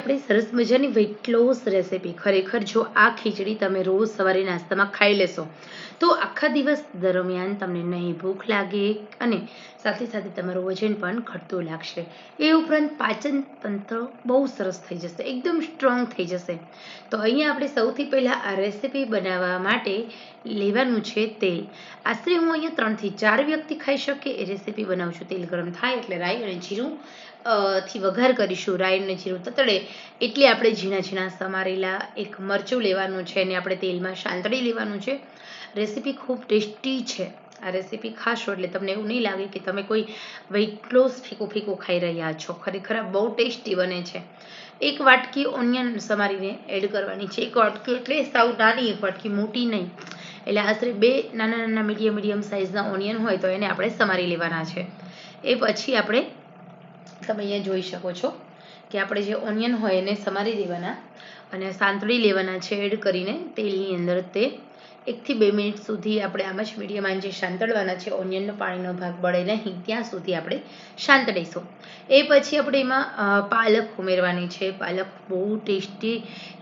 આપણે સરસ મજાની વેઇટ લોસ રેસીપી ખરેખર જો આ ખીચડી તમે રોજ સવારે નાસ્તામાં ખાઈ લેશો, તો આખા દિવસ દરમિયાન તમને નહીં ભૂખ લાગે અને સાથે સાથે તમારું વજન પણ ઘટતું લાગશે. એ ઉપરાંત પાચન તંત્ર બહુ સરસ થઈ જશે, એકદમ સ્ટ્રોંગ થઈ જશે. તો અહીંયા આપણે સૌથી પહેલાં આ રેસીપી બનાવવા માટે લેવાનું છે તેલ. આશરે હું અહીંયા ત્રણથી ચાર વ્યક્તિ ખાઈ શકે એ રેસીપી બનાવું છું. તેલ ગરમ થાય એટલે રાઈ અને જીરું થી વઘાર કરીશું. રાઈ અને જીરું તતડે એટલે આપણે ઝીણા ઝીણા સમારેલા એક મરચું લેવાનું છે અને આપણે તેલમાં શાંતળી લેવાનું છે. રેસીપી ખૂબ ટેસ્ટી છે. આ રેસીપી ખાશો એટલે તમને એવું નહીં લાગે કે તમે કોઈ વેઇટ લોસ ફીકું ફીકું ખાઈ રહ્યા છો. ખરેખર બહુ ટેસ્ટી બને છે. એક વાટકી ઓનિયન સમારીને એડ કરવાની છે. એક વાટકી એટલે સાવ નાની, એક વાટકી મોટી નહીં. એટલે આશરે બે નાના નાના મીડિયમ મીડિયમ સાઇઝના ઓનિયન હોય તો એને આપણે સમારી લેવાના છે. એ પછી આપણે તમે અહીંયા જોઈ શકો છો. કે આપણે જે ઓનિયન હોય એને સમારી દેવાના અને સાંતળી લેવાના છે, એડ કરીને તેલની અંદર તે એકથી બે મિનિટ સુધી આપણે આમ જ મીડિયમ આંચે શાંતળવાના છે ઓનિયનનો પાણીનો ભાગ બળે નહીં, ત્યાં સુધી આપણે શાંતળીશું એ પછી આપણે એમાં પાલક ઉમેરવાની છે. પાલક બહુ ટેસ્ટી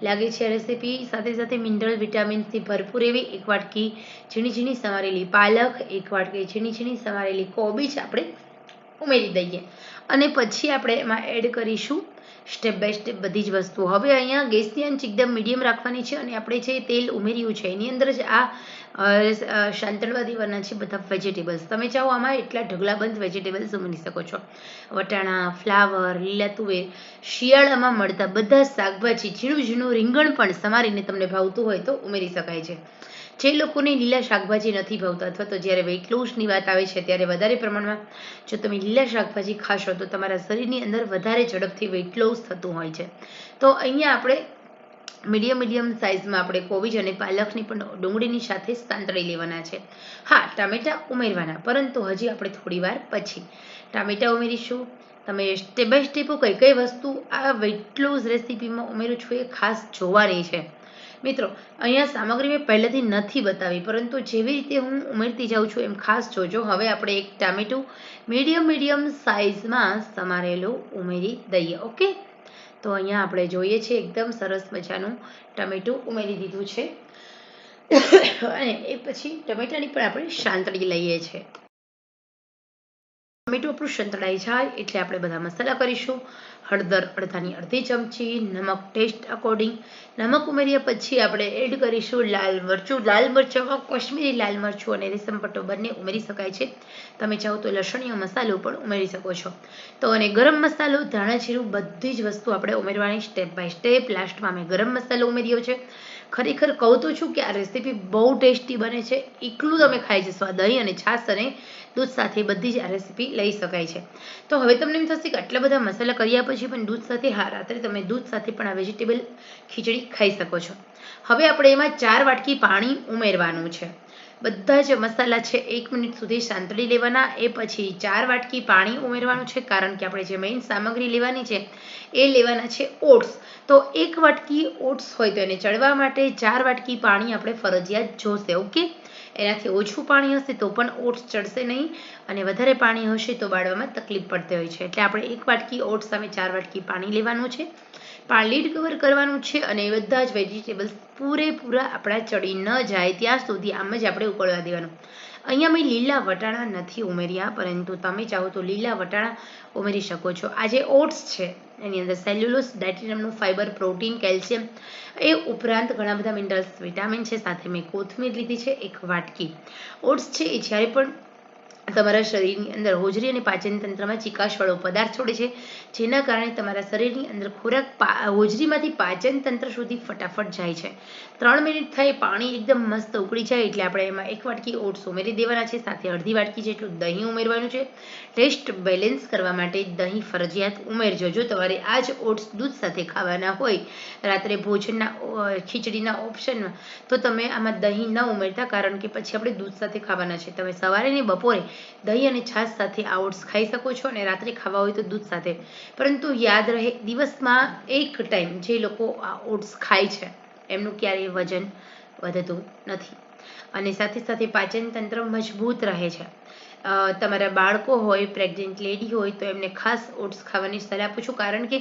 લાગે છે રેસીપી સાથે સાથે મિનરલ વિટામિન્સથી ભરપૂર એવી એક વાટકી ઝીણી ઝીણી સમારેલી પાલક, એક વાટકી ઝીણી ઝીણી સમારેલી કોબીજ આપણે ઉમેરી દઈએ. અને પછી આપણે એમાં એડ કરીશું સ્ટેપ બાય સ્ટેપ બધી જ વસ્તુઓ. હવે અહીંયા ગેસની આંચ એકદમ મીડિયમ રાખવાની છે અને આપણે જે તેલ ઉમેર્યું છે એની અંદર જ આ અ, અ, શાંતળવા દેવાના છે બધા વેજીટેબલ્સ તમે ચાહો આમાં એટલા ઢગલાબંધ વેજીટેબલ્સ ઉમેરી શકો છો. વટાણા ફ્લાવર લીલા તુવેર શિયાળામાં મળતા બધા શાકભાજી ઝીણું ઝીણું રીંગણ પણ સમારીને તમને ભાવતું હોય તો ઉમેરી શકાય છે. જે લોકોને લીલા શાકભાજી નથી ભાવતા અથવા તો જ્યારે વેઇટ લોસની વાત આવે છે ત્યારે વધારે પ્રમાણમાં જો તમે લીલા શાકભાજી ખાશો તો તમારા શરીરની અંદર વધારે ઝડપથી વેઇટ લોસ થતું હોય છે. તો અહીંયા આપણે મીડિયમ મીડિયમ સાઇઝમાં આપણે કોબીજ અને પાલકની પણ ડુંગળીની સાથે સાંતળી લેવાના છે. હા, ટામેટાં ઉમેરવાના, પરંતુ હજી આપણે થોડી વાર પછી. ટામેટાં ઉમેરીશું. તમે સ્ટેપ બાય સ્ટેપ કઈ કઈ વસ્તુ આ વેઇટ લોસ રેસીપીમાં ઉમેરું છું એ ખાસ જોવાની છે. મિત્રો, અહીંયા સામગ્રી મેં પહેલેથી નથી બતાવી, પરંતુ જેવી રીતે હું ઉમેરતી જાઉં છું એમ ખાસ જોજો. હવે આપણે એક ટામેટું મીડિયમ મીડિયમ સાઇઝમાં સમારેલું ઉમેરી દઈએ, ઓકે? તો અહીંયા આપણે જોઈએ છીએ એકદમ સરસ મજાનું ટમેટું ઉમેરી દીધું છે. અને એ પછી ટમેટાની પણ આપણે શાંતળી લઈએ છીએ ટમેટું આપણું સંતળાઈ જાય એટલે આપણે બધા મસાલા કરીશું. હળદર અડધાની અડધી ચમચી, નમક ટેસ્ટ અકોર્ડિંગ નમક ઉમેર્યા પછી આપણે એડ કરીશું લાલ મરચું. લાલ મરચાંમાં કાશ્મીરી લાલ મરચું અને રેશમ બંને ઉમેરી શકાય છે. તમે ચાહો તો લસણીયો મસાલો પણ ઉમેરી શકો છો. તો અને ગરમ મસાલો, ધાણા જીરું બધી જ વસ્તુ આપણે ઉમેરવાની સ્ટેપ બાય સ્ટેપ લાસ્ટમાં મેં ગરમ મસાલો ઉમેર્યો છે. ખરેખર કહું તો છું કે આ રેસીપી બહુ ટેસ્ટી બને છે. એકલું તમે ખાઈ જશો આ દહીં અને છાશ અને દૂધ સાથે બધી જ રેસીપી લઈ શકાય છે. તો હવે તમને એમ થશે કે આટલા બધા મસાલા કર્યા પછી પણ દૂધ સાથે હા, રાત્રે તમે દૂધ સાથે પણ આ વેજીટેબલ ખીચડી ખાઈ શકો છો. હવે આપણે એમાં ચાર વાટકી પાણી ઉમેરવાનું છે. બધા જ મસાલા છે એક મિનિટ સુધી સાંતળી લેવાના, એ પછી ચાર વાટકી પાણી ઉમેરવાનું છે, કારણ કે આપણે જે મેઇન સામગ્રી લેવાની છે, એ લેવાના છે ઓટ્સ. તો એક વાટકી ઓટ્સ હોય તો એને ચડવા માટે ચાર વાટકી પાણી આપણે ફરજિયાત જોશે, ઓકે? એનાથી ઓછું પાણી હશે તો પણ ઓટ્સ ચડશે નહીં અને વધારે પાણી હશે તો બાળવામાં તકલીફ પડતી હોય છે. એટલે આપણે એક વાટકી ઓટ્સ સામે ચાર વાટકી પાણી લેવાનું છે. લીડ કવર કરવાનું છે અને બધા જ વેજીટેબલ્સ પૂરેપૂરા આપણા ચડી ન જાય ત્યાં સુધી આમ જ આપણે ઉકળવા દેવાનું. અહીંયા મેં લીલા વટાણા નથી ઉમેર્યા, પરંતુ તમે ચાહો તો લીલા વટાણા ઉમેરી શકો છો. આ જે ઓટ્સ છે એની અંદર સેલ્યુલોસ ડાયટેરિયમનું ફાઇબર પ્રોટીન કેલ્શિયમ એ ઉપરાંત ઘણા બધા મિનરલ્સ વિટામિન છે, સાથે મેં કોથમીર લીધી છે, એક વાટકી. ઓટ્સ છે એ જ્યારે પણ તમારા શરીરની અંદર હોજરી અને પાચન તંત્રમાં ચિકાશવાળો પદાર્થ છોડે છે, જેના કારણે તમારા શરીરની અંદર ખોરાક હોજરીમાંથી પાચન તંત્ર સુધી ફટાફટ જાય છે. ત્રણ મિનિટ થાય પાણી એકદમ મસ્ત ઉકળી જાય, એટલે આપણે એમાં એક વાટકી ઓટ્સ ઉમેરી દેવાના છે, સાથે અડધી વાટકી જેટલું દહીં ઉમેરવાનું છે. ટેસ્ટ બેલેન્સ કરવા માટે દહીં ફરજિયાત ઉમેરજો. જો તમારે આ જ ઓટ્સ દૂધ સાથે ખાવાના હોય, રાત્રે ભોજનના ખીચડીના ઓપ્શનમાં તો તમે આમાં દહીં ન ઉમેરતા, કારણ કે પછી આપણે દૂધ સાથે ખાવાના છે. તમે સવારે ને બપોરે દહીં અને છાશ સાથે આ ઓટ્સ ખાઈ શકો છો અને રાત્રે ખાવા હોય તો દૂધ સાથે. પરંતુ યાદ રહે, દિવસમાં એક ટાઈમ જે લોકો આ ઓટ્સ ખાય છે, એમનું ક્યારેય વજન વધતું નથી. અને સાથે સાથે પાચન તંત્ર મજબૂત રહે છે. તમારા બાળકો હોય પ્રેગ્નન્ટ લેડી હોય, તો એમને ખાસ ઓટ્સ ખાવાની સલાહ આપું છું કારણ કે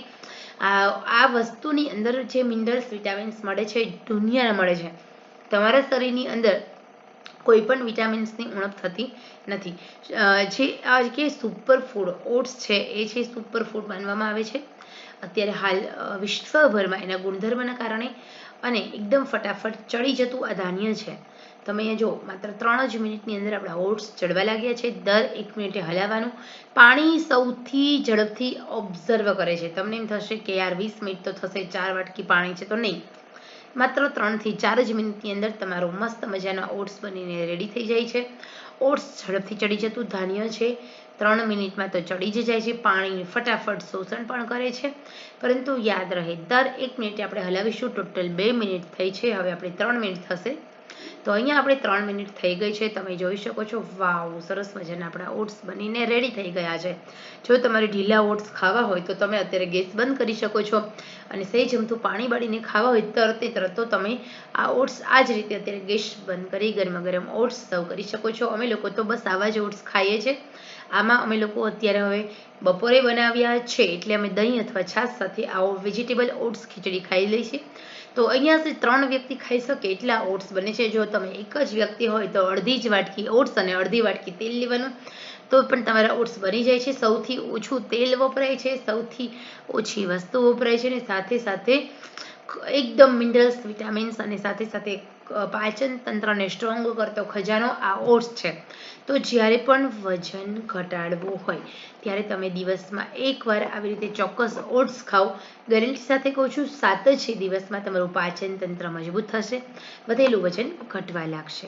આ વસ્તુની અંદર જે મિનરલ્સ વિટામિન્સ મળે છે દુનિયાના મળે છે. તમારા શરીરની અંદર કોઈ પણ વિટામિન્સની ઉણપ થતી નથી. જે આ કે સુપર ફૂડ ઓટ્સ છે, એ છે સુપર ફૂડ માનવામાં આવે છે, અત્યારે હાલ વિશ્વભરમાં એના ગુણધર્મના કારણે અને એકદમ ફટાફટ ચડી જતું આ ધાન્ય છે. તમે જો, માત્ર ત્રણ જ મિનિટની અંદર આપણા ઓટ્સ ચડવા લાગ્યા છે, દર એક મિનિટે હલાવવાનું પાણી સૌથી ઝડપથી ઓબ્ઝર્વ કરે છે. તમને એમ થશે કે યાર, વીસ મિનિટ તો થશે, ચાર વાટકી પાણી છે તો નહીં. માત્ર ત્રણથી ચાર જ મિનિટની અંદર તમારો મસ્ત મજાના ઓટ્સ બનીને રેડી થઈ જાય છે. ઓટ્સ ઝડપથી ચડી જતું ધાન્ય છે. ત્રણ મિનિટમાં તો ચડી જ જાય છે. પાણી ફટાફટ શોષણ પણ કરે છે. પરંતુ યાદ રહે, દર એક મિનિટે આપણે હલાવીશું. ટોટલ બે મિનિટ થઈ છે. હવે આપણે ત્રણ મિનિટ થશે. તો અહીંયા આપણે ત્રણ મિનિટ થઈ ગઈ છે. તમે જોઈ શકો છો, વાવ, સરસ મજાના આપણા ઓટ્સ બનીને રેડી થઈ ગયા છે. જો તમારે ઢીલા ઓટ્સ ખાવા હોય તો તમે અત્યારે ગેસ બંધ કરી શકો છો અને સહેજ જમતું પાણી બાળીને ખાવા હોય તરતે તરત તો તમે આ ઓટ્સ આ જ રીતે અત્યારે ગેસ બંધ કરી ગરમા ગરમ ઓટ્સ સર્વ કરી શકો છો. અમે લોકો તો બસ આવા જ ઓટ્સ ખાઈએ છીએ. આમાં અમે લોકો અત્યારે હવે બપોરે બનાવ્યા છે, એટલે અમે દહીં અથવા છાશ સાથે આવો વેજીટેબલ ઓટ્સ ખીચડી ખાઈ લઈએ છીએ તો અહીંયા જે ત્રણ વ્યક્તિ ખાઈ શકે એટલા ઓટ્સ બને છે. જો તમે એક જ વ્યક્તિ હોય તો અડધી જ વાટકી ઓટ્સ અને અડધી વાટકી તેલ લેવાનું. તો પણ તમારા ઓટ્સ બની જાય છે. સૌથી ઓછું તેલ વપરાય છે, સૌથી ઓછી વસ્તુ વપરાય છે અને સાથે સાથે એકદમ મિનરલ્સ વિટામિન્સ અને સાથે સાથે પાચન તંત્રને સ્ટ્રોંગ કરતો ખજાનો આ ઓટ્સ છે. તો જ્યારે પણ વજન ઘટાડવું હોય, ત્યારે તમે દિવસમાં એકવાર આવી રીતે ચોક્કસ ઓટ્સ ખાઓ. ગેરંટી સાથે કહું છું સાત જ દિવસમાં તમારું પાચન તંત્ર મજબૂત થશે, વધેલું વજન ઘટવા લાગશે.